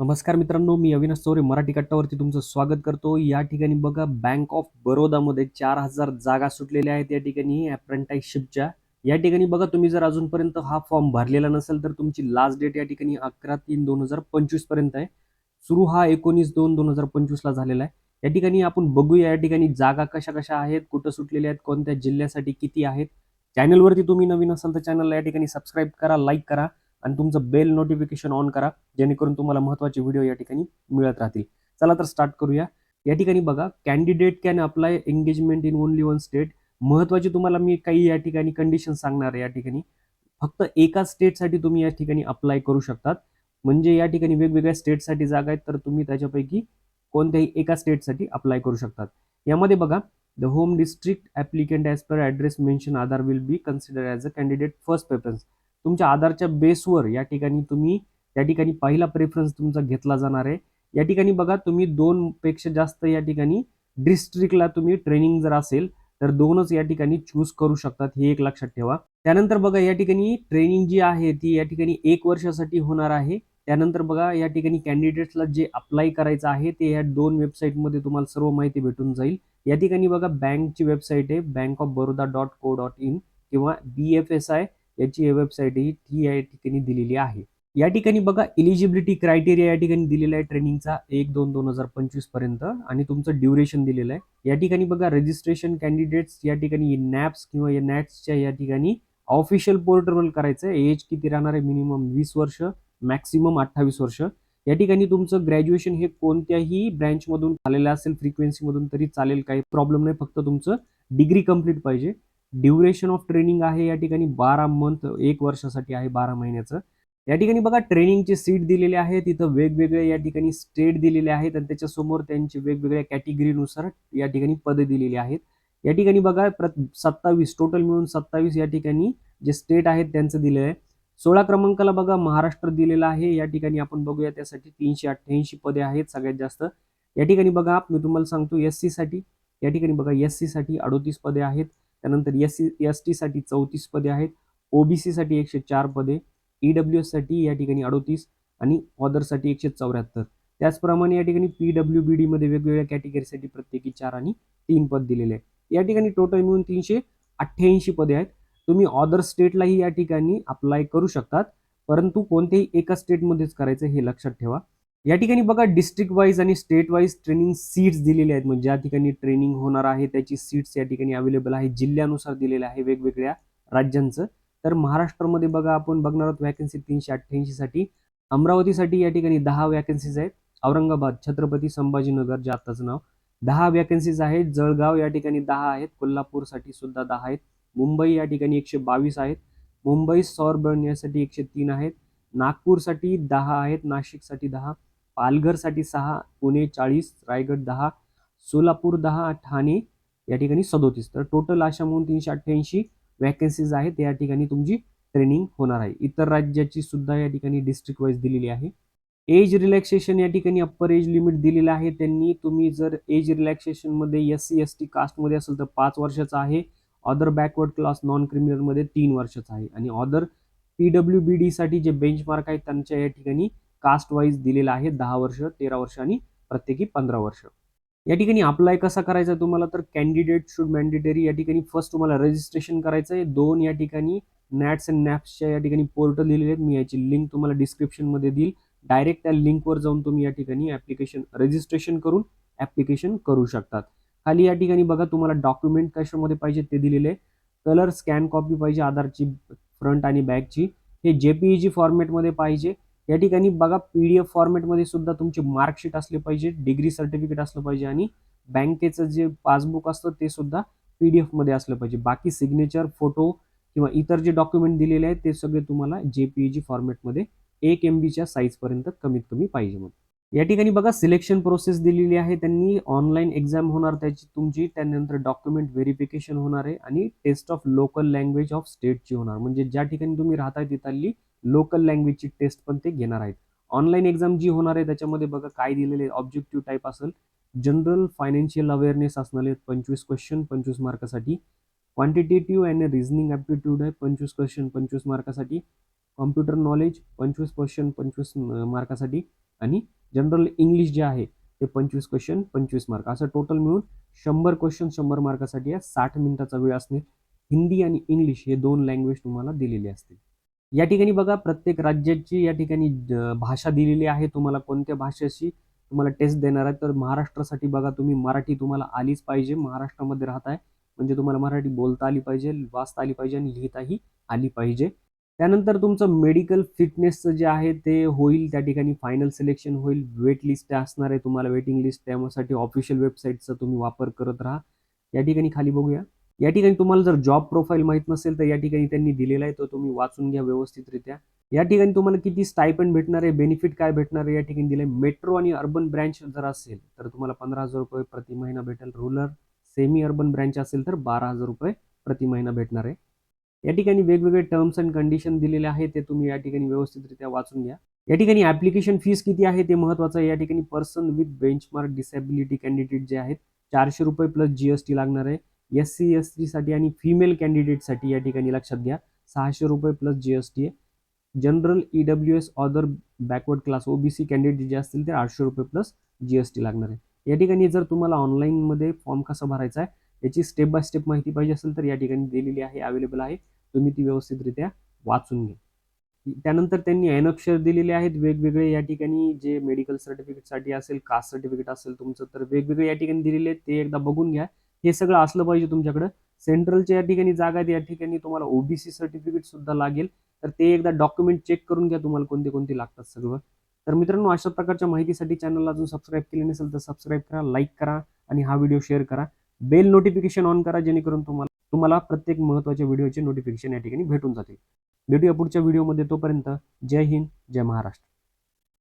नमस्कार मित्रांनो मी अविनाश चौरे मराठी कट्टावरती तुमचं स्वागत करतो. या ठिकाणी बघा बँक ऑफ बरोदामध्ये चार हजार जागा सुटलेल्या आहेत या ठिकाणी अप्रेंटाईसशिपच्या या ठिकाणी बघा तुम्ही जर अजूनपर्यंत हा फॉर्म भरलेला नसेल तर तुमची लास्ट डेट या ठिकाणी अकरा तीन दोन हजार पंचवीसपर्यंत आहे. सुरू हा एकोणीस दोन दोन हजार पंचवीसला झालेला आहे. या ठिकाणी आपण बघूया या ठिकाणी जागा कशा कशा आहेत कुठं सुटलेल्या आहेत कोणत्या जिल्ह्यासाठी किती आहेत. चॅनलवरती तुम्ही नवीन असाल तर चॅनलला या ठिकाणी सबस्क्राईब करा लाईक करा. आणि तुमचं बेल नोटिफिकेशन ऑन करा जेणेकरून तुम्हाला महत्त्वाचे व्हिडिओ या ठिकाणी मिळत राहतील. चला तर स्टार्ट करूया. या ठिकाणी बघा candidate can apply engagement in only one state महत्त्वाची तुम्हाला मी काही या ठिकाणी कंडिशन सांगणार आहे या ठिकाणी. फक्त एका स्टेटसाठी तुम्ही या ठिकाणी अप्लाय करू शकतात. म्हणजे या ठिकाणी वेगवेगळ्या स्टेटसाठी जागा आहेत तर तुम्ही त्याच्यापैकी कोणत्याही एका स्टेटसाठी अप्लाय करू शकतात. यामध्ये बघा the home district applicant as per address mention Aadhaar will be consider as a candidate first preference तुमच्या आधारच्या बेसवर या ठिकाणी तुम्ही त्या ठिकाणी पहिला प्रेफरन्स तुमचा घेतला जाणार आहे. या ठिकाणी बघा तुम्ही दोन पेक्षा जास्त या ठिकाणी डिस्ट्रिक्टला तुम्ही ट्रेनिंग जर असेल तर दोनच या ठिकाणी चूज करू शकतात हे एक लक्षात ठेवा. त्यानंतर बघा या ठिकाणी ट्रेनिंग जी आहे ती या ठिकाणी एक वर्षासाठी होणार आहे. त्यानंतर बघा या ठिकाणी कॅन्डिडेट्सला जे अप्लाय करायचं आहे ते या दोन वेबसाईटमध्ये तुम्हाला सर्व माहिती भेटून जाईल. या ठिकाणी बघा बँकची वेबसाईट आहे bank of Baroda dot co dot in किंवा बी एफ एस आय याची वेबसाईट ही ती या ठिकाणी दिलेली आहे. या ठिकाणी बघा इलिजिबिलिटी क्रायटेरिया या ठिकाणी दिलेला आहे ट्रेनिंगचा एक दोन दोन हजार पंचवीसपर्यंत आणि तुमचं ड्युरेशन दिलेलं आहे. या ठिकाणी बघा रजिस्ट्रेशन कॅन्डिडेट्स या ठिकाणी नॅप्स किंवा या नॅट्सच्या या ठिकाणी ऑफिशियल पोर्टलवर करायचं आहे. एज किती राहणार आहे? मिनिमम वीस वर्ष मॅक्सिमम अठ्ठावीस वर्ष. या ठिकाणी तुमचं ग्रॅज्युएशन हे कोणत्याही ब्रँचमधून आलेलं असेल फ्रिक्वेन्सीमधून तरी चालेल काही प्रॉब्लेम नाही. फक्त तुमचं डिग्री कंप्लीट पाहिजे. ड्युरेशन ऑफ ट्रेनिंग आहे या ठिकाणी बारा मंथ एक वर्षासाठी आहे बारा महिन्याचं. या ठिकाणी बघा ट्रेनिंगचे सीट दिलेले आहेत तिथं वेगवेगळे या ठिकाणी स्टेट दिलेले आहेत आणि त्याच्यासमोर त्यांचे वेगवेगळ्या कॅटेगरीनुसार या ठिकाणी पदे दिलेली आहेत. या ठिकाणी बघा प्रत सत्तावीस टोटल मिळून सत्तावीस या ठिकाणी जे स्टेट आहेत त्यांचं दिलेलं आहे. सोळा क्रमांकाला बघा महाराष्ट्र दिलेला आहे. या ठिकाणी आपण बघूया त्यासाठी तीनशे अठ्ठ्याऐंशी पदे आहेत सगळ्यात जास्त. या ठिकाणी बघा मी तुम्हाला सांगतो एससाठी या ठिकाणी बघा एससाठी अडोतीस पदे आहेत. त्यानंतर एस सी एस टीसाठी चौतीस पदे आहेत. ओबीसीसाठी एकशे चार पदे. ईडब्ल्यू साठी या ठिकाणी अडोतीस आणि ऑदरसाठी एकशे चौऱ्याहत्तर. त्याचप्रमाणे या ठिकाणी पी डब्ल्यू बी डीमध्ये वेगवेगळ्या कॅटेगरीसाठी प्रत्येकी चार आणि तीन पद दिलेले आहे या ठिकाणी टोटल मिळून तीनशे अठ्ठ्याऐंशी पदे आहेत. तुम्ही ऑदर स्टेटलाही या ठिकाणी अप्लाय करू शकतात. परंतु कोणत्याही एका स्टेटमध्येच करायचं हे लक्षात ठेवा. या ठिकाणी बघा डिस्ट्रिक्ट वाईज आणि स्टेट वाईज ट्रेनिंग सीट्स दिलेल्या आहेत. म्हणजे ज्या ठिकाणी ट्रेनिंग होणार आहे त्याची सीट्स या ठिकाणी अवेलेबल आहे. जिल्ह्यानुसार दिलेल्या आहे वेगवेगळ्या राज्यांचं. तर महाराष्ट्रामध्ये बघा आपण बघणार आहोत वॅकन्सी तीनशे अठ्ठ्याऐंशीसाठी अमरावतीसाठी या ठिकाणी दहा वॅकन्सीज आहेत. औरंगाबाद छत्रपती संभाजीनगर जे आत्ताचं नाव दहा वॅकन्सीज आहेत. जळगाव या ठिकाणी दहा आहेत. कोल्हापूरसाठी सुद्धा दहा आहेत. मुंबई या ठिकाणी एकशे बावीस आहेत. मुंबई सौर एकशे तीन आहेत. नागपूरसाठी दहा आहेत. नाशिकसाठी दहा. पालघरसाठी सहा पुणे चाळीस रायगड दहा सोलापूर दहा ठाणे या ठिकाणी सदोतीस. तर टोटल अशा म्हणून तीनशे अठ्ठ्याऐंशी वॅकन्सीज आहेत. या ठिकाणी तुमची ट्रेनिंग होणार आहे. इतर राज्याची सुद्धा या ठिकाणी डिस्ट्रिक्ट वाईज दिलेली आहे. एज रिलॅक्सेशन या ठिकाणी अप्पर एज लिमिट दिलेलं आहे. त्यांनी तुम्ही जर एज रिलॅक्सेशनमध्ये एस सी एस टी कास्टमध्ये असेल तर पाच वर्षाचा आहे. ऑदर बॅकवर्ड क्लास नॉन क्रिमिनलमध्ये तीन वर्षाचा आहे. आणि ऑदर पी डब्ल्यू बी डीसाठी जे बेंचमार्क आहेत त्यांच्या या ठिकाणी कास्ट वाईज दिलेला आहे दहा वर्ष तेरा वर्ष आणि प्रत्येकी पंधरा वर्ष. या ठिकाणी अप्लाय कसा करायचा तुम्हाला? तर कॅन्डिडेट शुड मॅन्डेटरी या ठिकाणी फर्स्ट तुम्हाला रजिस्ट्रेशन करायचं आहे. दोन या ठिकाणी नॅट्स अँड नॅप्सच्या या ठिकाणी पोर्टल दिलेले आहेत. मी याची लिंक तुम्हाला डिस्क्रिप्शनमध्ये देईल. डायरेक्ट त्या लिंकवर जाऊन तुम्ही या ठिकाणी ॲप्लिकेशन रजिस्ट्रेशन करून ॲप्लिकेशन करू शकतात. खाली या ठिकाणी बघा तुम्हाला डॉक्युमेंट कशामध्ये पाहिजे ते दिलेले आहे. कलर स्कॅन कॉपी पाहिजे आधारची फ्रंट आणि बॅकची हे जे पी जी फॉर्मॅटमध्ये पाहिजे. या ठिकाणी बघा पी डी एफ फॉर्मॅटमध्ये सुद्धा तुमचे मार्कशीट असले पाहिजे डिग्री सर्टिफिकेट असलं पाहिजे आणि बँकेचं जे पासबुक असतं ते सुद्धा पी डी एफमध्ये असलं पाहिजे. बाकी सिग्नेचर फोटो किंवा इतर जे डॉक्युमेंट दिलेले आहेत ते सगळे तुम्हाला जे पी जी फॉर्मॅटमध्ये एक एम बीच्या साईजपर्यंत कमीत कमी पाहिजे मग या ठिकाणी बघा सिलेक्शन प्रोसेस दिलेली आहे. त्यांनी ऑनलाईन एक्झाम होणार त्याची तुमची त्यानंतर डॉक्युमेंट व्हेरिफिकेशन होणार आहे आणि test of local language of स्टेटची होणार. म्हणजे ज्या ठिकाणी तुम्ही राहताय तिथली लोकल लँग्वेजची टेस्ट पण ते घेणार आहेत. ऑनलाईन एक्झाम जी होणार आहे त्याच्यामध्ये बघा काय दिलेले ऑब्जेक्टिव्ह टाईप असेल जनरल फायनान्शियल अवेअरनेस असणार आहेत पंचवीस क्वेश्चन पंचवीस मार्कासाठी क्वांटिटेटिव्ह अँड रिझनिंग ॲप्टिट्यूड आहे पंचवीस क्वेश्चन पंचवीस मार्कासाठी कॉम्प्युटर नॉलेज पंचवीस क्वेश्चन पंचवीस मार्कासाठी आणि जनरल इंग्लिश जे आहे ते पंचवीस क्वेश्चन पंचवीस मार्क असं टोटल मिळून शंभर क्वेश्चन शंभर मार्कासाठी आहे साठ मिनिटाचा वेळ असणे हिंदी आणि इंग्लिश हे दोन लँग्वेज तुम्हाला दिलेले असतील. या ठिकाणी बघा प्रत्येक राज्याची या ठिकाणी भाषा दिलेली आहे तुम्हाला कोणत्या भाषेशी तुम्हाला टेस्ट देणार आहे. तर महाराष्ट्रासाठी बघा तुम्ही मराठी तुम्हाला आलीच पाहिजे. महाराष्ट्रामध्ये राहताय म्हणजे तुम्हाला मराठी बोलता आली पाहिजे वाचता आली पाहिजे आणि लिहिताही आली पाहिजे. त्यानंतर तुमचं मेडिकल फिटनेसचं जे आहे ते होईल त्या ठिकाणी फायनल सिलेक्शन होईल. वेट लिस्ट असणार आहे तुम्हाला वेटिंग लिस्ट त्यासाठी ऑफिशियल वेबसाईटचा तुम्ही वापर करत राहा. या ठिकाणी खाली बघूया. या ठिकाणी तुम्हाला जर जॉब प्रोफाईल माहीत नसेल तर या ठिकाणी त्यांनी दिलेला आहे तो तुम्ही वाचून घ्या व्यवस्थितरित्या. या ठिकाणी तुम्हाला किती स्टायपंड भेटणार आहे बेनिफिट काय भेटणार आहे या ठिकाणी दिले मेट्रो आणि अर्बन ब्रँच जर असेल तर तुम्हाला पंधरा हजार रुपये प्रति महिना भेटेल. रुरल सेमी अर्बन ब्रँच असेल तर बारा हजार रुपये प्रति महिना भेटणार आहे. या ठिकाणी वेगवेगळे टर्म्स अँड कंडिशन दिलेले आहे ते तुम्ही या ठिकाणी व्यवस्थितरित्या वाचून घ्या. या ठिकाणी ऍप्लिकेशन फीस किती आहे ते महत्वाचं आहे. या ठिकाणी person with benchmark disability candidate जे आहेत चारशे रुपये प्लस जीएसटी लागणार आहे. एस सी एससाठी आणि फिमेल कॅन्डिडेटसाठी या ठिकाणी लक्षात घ्या. सहाशे रुपये प्लस जीएसटी आहे. General E W S other backward class OBC candidate जे असतील ते आठशे रुपये प्लस जीएसटी लागणार आहे. या ठिकाणी जर तुम्हाला ऑनलाईनमध्ये फॉर्म कसा भरायचा आहे याची स्टेप बाय स्टेप माहिती पाहिजे असेल तर या ठिकाणी दिलेली आहे अवेलेबल आहे. तुम्ही ती व्यवस्थितरित्या वाचून घ्या. त्यानंतर त्यांनी अक्षर दिलेले आहेत. वेगवेगळे या ठिकाणी जे मेडिकल सर्टिफिकेटसाठी असेल कास्ट सर्टिफिकेट असेल तुमचं तर वेगवेगळे या ठिकाणी दिलेले आहेत. ते एकदा बघून घ्या. हे सगळं असलं पाहिजे तुमच्याकडं. सेंट्रलच्या या ठिकाणी जागा आहेत या ठिकाणी तुम्हाला ओबीसी सर्टिफिकेट सुद्धा लागेल. तर ते एकदा डॉक्युमेंट चेक करून घ्या तुम्हाला कोणते कोणते लागतात सगळं. तर मित्रांनो अशा प्रकारच्या माहितीसाठी चॅनलला अजून सबस्क्राईब केले नसेल तर सबस्क्राईब करा लाईक करा आणि हा व्हिडिओ शेअर करा. बेल नोटिफिकेशन ऑन करा जेणेकरून तुम्हाला तुम्हाला प्रत्येक महत्त्वाच्या व्हिडिओचे नोटिफिकेशन या ठिकाणी भेटून जातील. भेटूया पुढच्या व्हिडिओमध्ये तोपर्यंत. जय हिंद जय महाराष्ट्र.